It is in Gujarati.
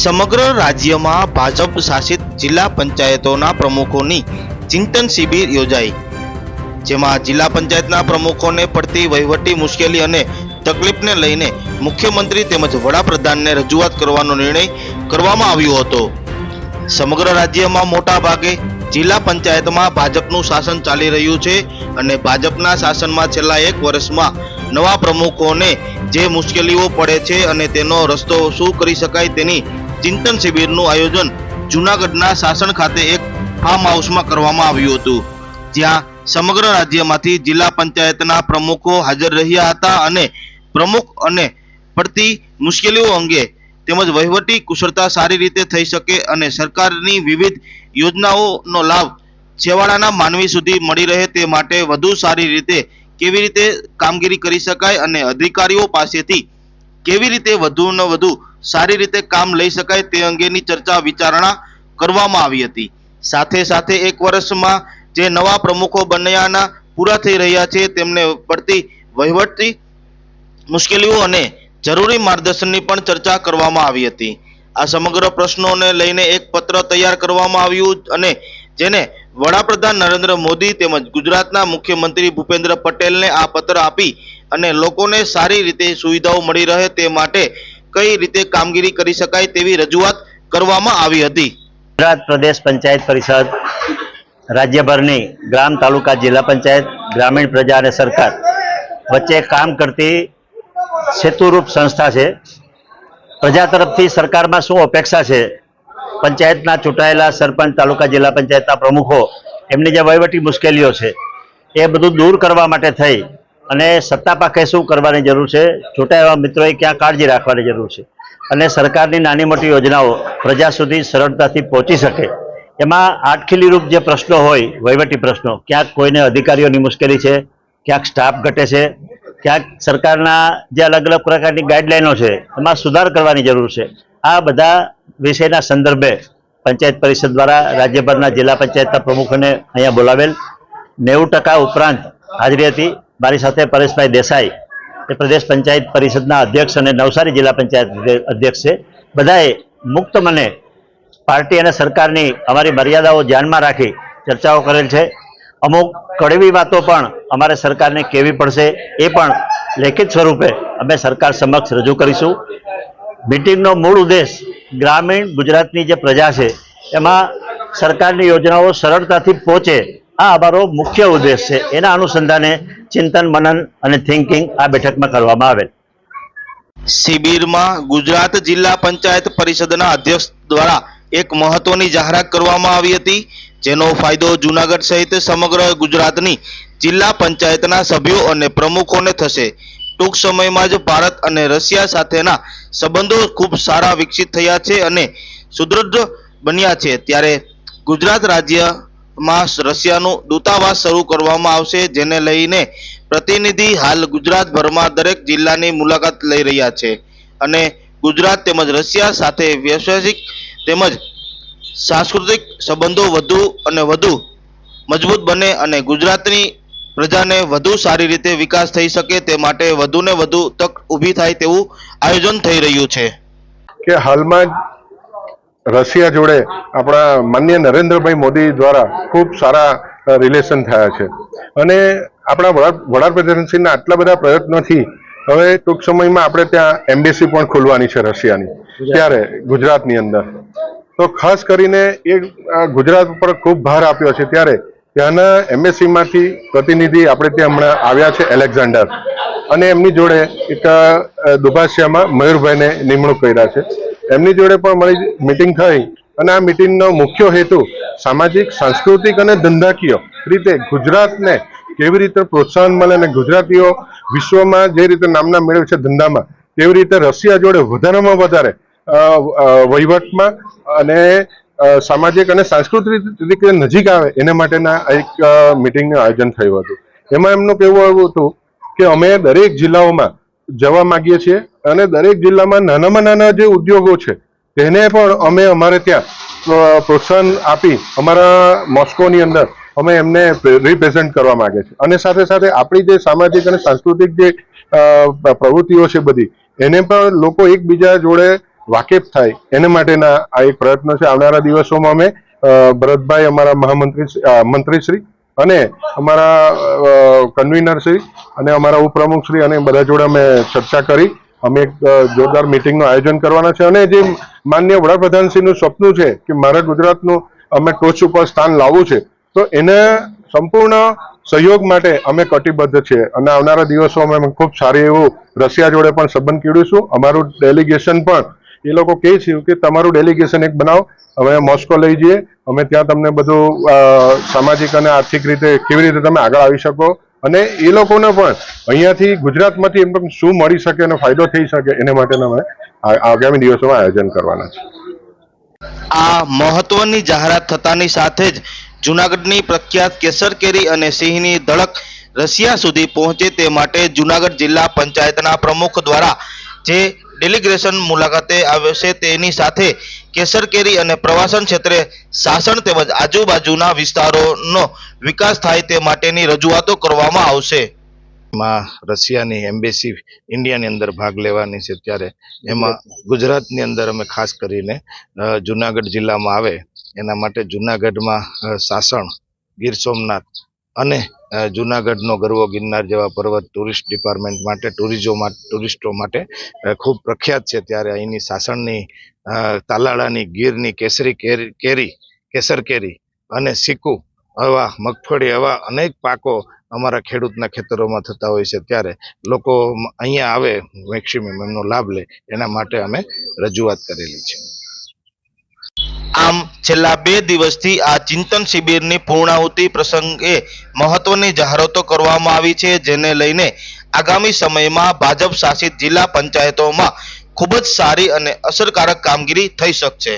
સમગ્ર રાજ્યમાં ભાજપ શાસિત જિલ્લા પંચાયતોના પ્રમુખોની ચિંતન શિબિર યોજાઈ. જેમાં જિલ્લા પંચાયતના પ્રમુખોને પડતી વહીવટી મુશ્કેલી અને તકલીફને લઈને મુખ્યમંત્રી તેમજ વડાપ્રધાનને રજૂઆત કરવાનો નિર્ણય કરવામાં આવ્યો હતો. સમગ્ર રાજ્યમાં મોટા ભાગે જિલ્લા પંચાયતમાં ભાજપનું શાસન ચાલી રહ્યું છે અને ભાજપના શાસનમાં છેલ્લા એક વર્ષમાં નવા પ્રમુખોને જે મુશ્કેલીઓ પડે છે અને તેનો રસ્તો શું કરી શકાય તેની ચિંતન શિબિરનું આયોજન જૂનાગઢના શાસન ખાતે એક ફાર્મ હાઉસમાં કરવામાં આવ્યું હતું. જ્યાં સમગ્ર રાજ્યમાંથી જિલ્લા પંચાયતના પ્રમુખો હાજર રહ્યા હતા અને પ્રમુખ અને પડતી મુશ્કેલીઓ અંગે તેમજ વહીવટી કુશળતા સારી રીતે થઈ શકે અને સરકારની વિવિધ યોજનાઓનો લાભ છેવાડાના માનવી સુધી મળી રહે તે માટે વધુ સારી રીતે કેવી રીતે કામગીરી કરી શકાય અને અધિકારીઓ પાસેથી કેવી રીતે વધુ ને વધુ સારી રીતે કામ લઈ શકાય તે અંગેની ચર્ચા વિચારણા કરવામાં આવી હતી. સાથે સાથે એક વર્ષમાં જે નવા પ્રમુખો બન્યાના પૂરા થઈ રહ્યા છે તેમને પડતી વહીવટથી મુશ્કેલીઓ અને જરૂરી માર્ગદર્શનની પણ ચર્ચા કરવામાં આવી હતી. આ સમગ્ર પ્રશ્નોને લઈને એક પત્ર તૈયાર કરવામાં આવ્યું અને જેને વડાપ્રધાન નરેન્દ્ર મોદી તેમજ ગુજરાતના મુખ્યમંત્રી ભૂપેન્દ્ર પટેલને આ પત્ર આપી અને લોકોને સારી રીતે સુવિધાઓ મળી રહે તે માટે કઈ રીતે કામગીરી કરી શકાય તેવી રજૂઆત કરવામાં આવી હતી? ગુજરાત પ્રદેશ પંચાયત પરિષદ રાજ્યભરની ગ્રામ તાલુકા જિલ્લા પંચાયત, ગ્રામીણ પ્રજા અને સરકાર વચ્ચે કામ કરતી સેતુરૂપ સંસ્થા છે. પ્રજા તરફથી સરકારમાં શું અપેક્ષા છે? પંચાયતના ચૂંટાયેલા સરપંચ, તાલુકા જિલ્લા પંચાયતના પ્રમુખો, એમની જે વહીવટી મુશ્કેલીઓ છે, એ બધું દૂર કરવા માટે થઈ. અને સત્તા પાકે શું કરવાની જરૂર છે? ચૂંટાયેલા મિત્રોએ ક્યાં કાળજી રાખવાની જરૂર છે? અને સરકારની નાની મોટી યોજનાઓ પ્રજા સુધી સરળતાથી પહોંચી શકે. એમાં આટખીલીરૂપ જે પ્રશ્નો હોય, વહીવટી પ્રશ્નો, ક્યાંક કોઈને અધિકારીઓની મુશ્કેલી છે, ક્યાંક સ્ટાફ ઘટે છે, ક્યાંક સરકારના જે અલગ અલગ પ્રકારની ગાઈડલાઈનો છે, એમાં સુધાર કરવાની જરૂર છે. આ બધા વિષયના સંદર્ભે પંચાયત પરિષદ દ્વારા રાજ્યભરના જિલ્લા પંચાયતના પ્રમુખોને અહીંયા બોલાવેલ. નેવું ટકા ઉપરાંત હાજરી હતી. મારી સાથે પરેશભાઈ દેસાઈ, એ પ્રદેશ પંચાયત પરિષદના અધ્યક્ષ અને નવસારી જિલ્લા પંચાયત અધ્યક્ષ છે. બધાએ મુક્ત મને પાર્ટી અને સરકારની અમારી મર્યાદાઓ ધ્યાનમાં રાખી ચર્ચાઓ કરેલ છે. અમુક કડવી વાતો પણ અમારે સરકારને કહેવી પડશે, એ પણ લેખિત સ્વરૂપે અમે સરકાર સમક્ષ રજૂ કરીશું. મિટિંગનો મૂળ ઉદ્દેશ ગ્રામીણ ગુજરાતની જે પ્રજા છે, એમાં સરકારની યોજનાઓ સરળતાથી પહોંચે આ અમારો મુખ્ય ઉદ્દેશ છે. એના અનુસંધાને ચિંતન, મનન અને થિંકિંગ આ બેઠકમાં કરવામાં આવેલ. શિબિરમાં ગુજરાત જિલ્લા પંચાયત પરિષદના અધ્યક્ષ દ્વારા એક મહત્વની જાહેરાત કરવામાં આવી હતી, જેનો ફાયદો જૂનાગઢ સહિત સમગ્ર ગુજરાતની જિલ્લા પંચાયતના સભ્યો અને પ્રમુખોને થશે. ટૂંક સમયમાં જ ભારત અને રશિયા સાથેના સંબંધો ખૂબ સારા વિકસિત થયા છે અને સુદૃઢ બન્યા છે. ત્યારે ગુજરાત રાજ્યમાં રશિયાનું દૂતાવાસ શરૂ કરવામાં આવશે, જેને લઈને પ્રતિનિધિ હાલ ગુજરાતભરમાં દરેક જિલ્લાની મુલાકાત લઈ રહ્યા છે. અને ગુજરાત તેમજ રશિયા સાથે વ્યવસાયિક તેમજ સાંસ્કૃતિક સંબંધો વધુ અને વધુ મજબૂત બને અને ગુજરાતની પ્રજાને વધુ સારી રીતે વિકાસ થઈ શકે તે માટે વધુને વધુ તક ઊભી થાય તેવું આયોજન થઈ રહ્યું છે. કે હાલમાં રશિયા જોડે આપણા માન્ય નરેન્દ્રભાઈ મોદી દ્વારા ખૂબ સારા રિલેશન થયા છે. અને આપણા વડા- વડાપ્રધાનશ્રીના આટલા બધા પ્રયત્નોથી હવે ટૂંક સમયમાં આપણે ત્યાં એમ્બેસી પણ ખોલવાની છે રશિયાની ત્યારે ગુજરાતની અંદર. તો ખાસ કરીને એ ગુજરાત ઉપર ખૂબ ભાર આપ્યો છે ત્યારે ત્યાંના એમ્બેસીમાંથી પ્રતિનિધિ આપણે ત્યાં હમણાં આવ્યા છે એલેક્ઝાન્ડર. અને એમની જોડે એક દુભાષિયામાં મયુરભાઈને નિમણૂક કર્યા છે. એમની જોડે પણ મારી મિટિંગ થઈ અને આ મિટિંગનો મુખ્ય હેતુ સામાજિક, સાંસ્કૃતિક અને ધંધાકીય રીતે ગુજરાતને કેવી રીતે પ્રોત્સાહન મળે અને ગુજરાતીઓ વિશ્વમાં જે રીતે નામના મેળવે છે ધંધામાં, તેવી રીતે રશિયા જોડે વધારેમાં વધારે વહીવટમાં અને સામાજિક અને સાંસ્કૃતિક રીતે નજીક આવે એના માટેના એક મિટિંગનું આયોજન થયું હતું. એમાં એમનું કહેવું એવું હતું કે અમે દરેક જિલ્લાઓમાં જવા માગીએ છીએ અને દરેક જિલ્લામાં નાનામાં નાના જે ઉદ્યોગો છે, તેને પણ અમે અમારે ત્યાં પ્રોત્સાહન આપી અમારા મોસ્કોની અંદર અમે એમને રિપ્રેઝેન્ટ કરવા માંગે છે. અને સાથે સાથે આપણી જે સામાજિક અને સાંસ્કૃતિક જે પ્રવૃત્તિઓ છે બધી, એને પણ લોકો એકબીજા જોડે વાકેફ થાય, એને માટેના આ એક પ્રયત્ન છે. આવનારા દિવસોમાં અમે ભરતભાઈ અમારા મહામંત્રી મંત્રીશ્રી અને અમારા કન્વીનર શ્રી અને અમારા ઉપપ્રમુખ શ્રી અને બધા જોડે અમે ચર્ચા કરી અમે એક જોરદાર મિટિંગનું આયોજન કરવાના છે અને જે માન્ય વડાપ્રધાનશ્રીનું સપનું છે કે મારા ગુજરાતનું અમે ટોચ ઉપર સ્થાન લાવવું છે, તો એને સંપૂર્ણ સહયોગ માટે અમે કટિબદ્ધ છીએ અને આવનારા દિવસોમાં અમે ખૂબ સારી એવું રશિયા જોડે પણ સંબંધ કેળવીશું. અમારું ડેલિગેશન પણ, એ લોકો કહે છે કે તમારું ડેલિગેશન એક બનાવો અમે મોસ્કો લઈ જઈએ. અમે ત્યાં તમને બધું સામાજિક અને આર્થિક રીતે કેવી રીતે તમે આગળ આવી શકો અને એ લોકોને પણ અહીંયાથી ગુજરાતમાંથી એમ શું મળી શકે અને ફાયદો થઈ શકે એને માટેના અમે આગામી દિવસોમાં આયોજન કરવાના છે. આ મહત્વની જાહેરાત થતાની સાથે જ જૂનાગઢની પ્રખ્યાત કેસર કેરી અને સિંહની ધડક રશિયા સુધી પહોંચે તે માટે જૂનાગઢ જિલ્લા પંચાયતના પ્રમુખ દ્વારા જે ડેલિગ્રેશન મુલાકાતે આવશે તેની સાથે કેસર કેરી અને પ્રવાસન ક્ષેત્રે શાસન તેમજ આજુબાજુના વિસ્તારોનો વિકાસ થાય તે માટેની રજૂઆતો કરવામાં આવશે. માં રશિયાની એમ્બેસી ઇન્ડિયાની અંદર ભાગ લેવાની છે ત્યારે એમાં ગુજરાતની અંદર અમે ખાસ કરીને જુનાગઢ જિલ્લામાં આવે એના માટે જુનાગઢમાં સાસણ ગીર સોમનાથ અને જુનાગઢનો ગરવો ગિરનાર જેવા પર્વત ટુરિસ્ટ ડિપાર્ટમેન્ટ માટે, ટુરિઝો ટુરિસ્ટો માટે ખૂબ પ્રખ્યાત છે ત્યારે અહીંની સાસણની તાલાળાની ગીરની કેસરી કેરી કેસર કેરી અને સિક્કુ આવા મગફળી આવા અનેક પાકો અમારા ખેડૂતના ખેતરોમાં થતા હોય છે. ત્યારે લોકો અહીંયા આવે મેક્સિમમ એમનો લાભ લે. એના માટે અમે રજૂઆત કરેલી છે. આમ છેલ્લા બે દિવસથી આ ચિંતન શિબિરની પૂર્ણાહુતિ પ્રસંગે મહત્વની જાહેરાતો કરવામાં આવી છે, જેને લઈને આગામી સમયમાં ભાજપ શાસિત જિલ્લા પંચાયતોમાં ખૂબ જ સારી અને અસરકારક કામગીરી થઈ શકશે.